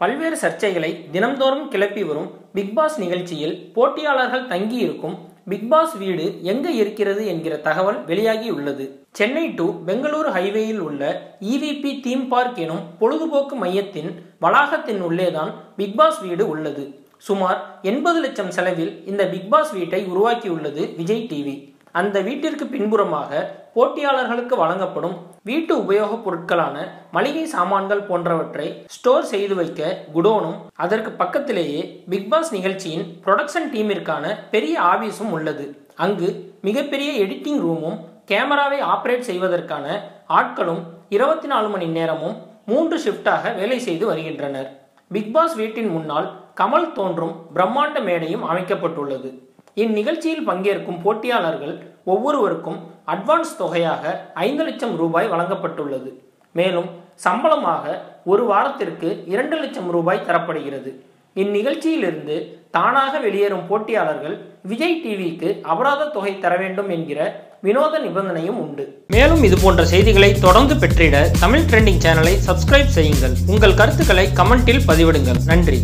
பல்வேறு சர்ச்சைகளை தினம்தோறும் கிளப்பி வரும் பிக்பாஸ் நிகழ்ச்சியில் போட்டியாளர்கள் தங்கியிருக்கும் பிக்பாஸ் வீடு எங்க இருக்கிறது என்கிற தகவல் வெளியாகியுள்ளது சென்னை டு பெங்களூரு ஹைவேயில் உள்ள இவிபி தீம் பார்க் எனும் பொழுதுபோக்கு மையத்தின் வளாகத்தின் உள்ளேதான் பிக்பாஸ் வீடு உள்ளது. சுமார் எண்பது லட்சம் செலவில் இந்த பிக்பாஸ் வீட்டை உருவாக்கியுள்ளது விஜய் டிவி அந்த வீட்டிற்கு பின்புறமாக போட்டியாளர்களுக்கு வழங்கப்படும் வீட்டு உபயோகப் பொருட்களான மளிகை சாமான்கள் போன்றவற்றை ஸ்டோர் செய்து வைக்க குடோனும் அதற்கு பக்கத்திலேயே பிக்பாஸ் நிகழ்ச்சியின் ப்ரொடக்ஷன் டீமிற்கான பெரிய ஆபீஸும் உள்ளது. அங்கு மிகப்பெரிய எடிட்டிங் ரூமும் கேமராவை ஆபரேட் செய்வதற்கான ஆட்களும் இருபத்தி நாலு மணி நேரமும் மூன்று ஷிஃப்டாக வேலை செய்து வருகின்றனர். பிக்பாஸ் வீட்டின் முன்னால் கமல் தோன்றும் பிரம்மாண்ட மேடையும் அமைக்கப்பட்டுள்ளது. இந்நிகழ்ச்சியில் பங்கேற்கும் போட்டியாளர்கள் ஒவ்வொருவருக்கும் அட்வான்ஸ் தொகையாக ஐந்து லட்சம் ரூபாய் வழங்கப்பட்டுள்ளது. மேலும் சம்பளமாக ஒரு வாரத்திற்கு இரண்டு லட்சம் ரூபாய் தரப்படுகிறது. இந்நிகழ்ச்சியிலிருந்து தானாக வெளியேறும் போட்டியாளர்கள் விஜய் டிவிக்கு அபராத தொகை தர வேண்டும் என்கிற வினோத நிபந்தனையும் உண்டு. மேலும் இது போன்ற செய்திகளை தொடர்ந்து பெற்றிட தமிழ் ட்ரெண்டிங் சேனலை சப்ஸ்கிரைப் செய்யுங்கள். உங்கள் கருத்துக்களை கமெண்டில் பதிவிடுங்கள். நன்றி.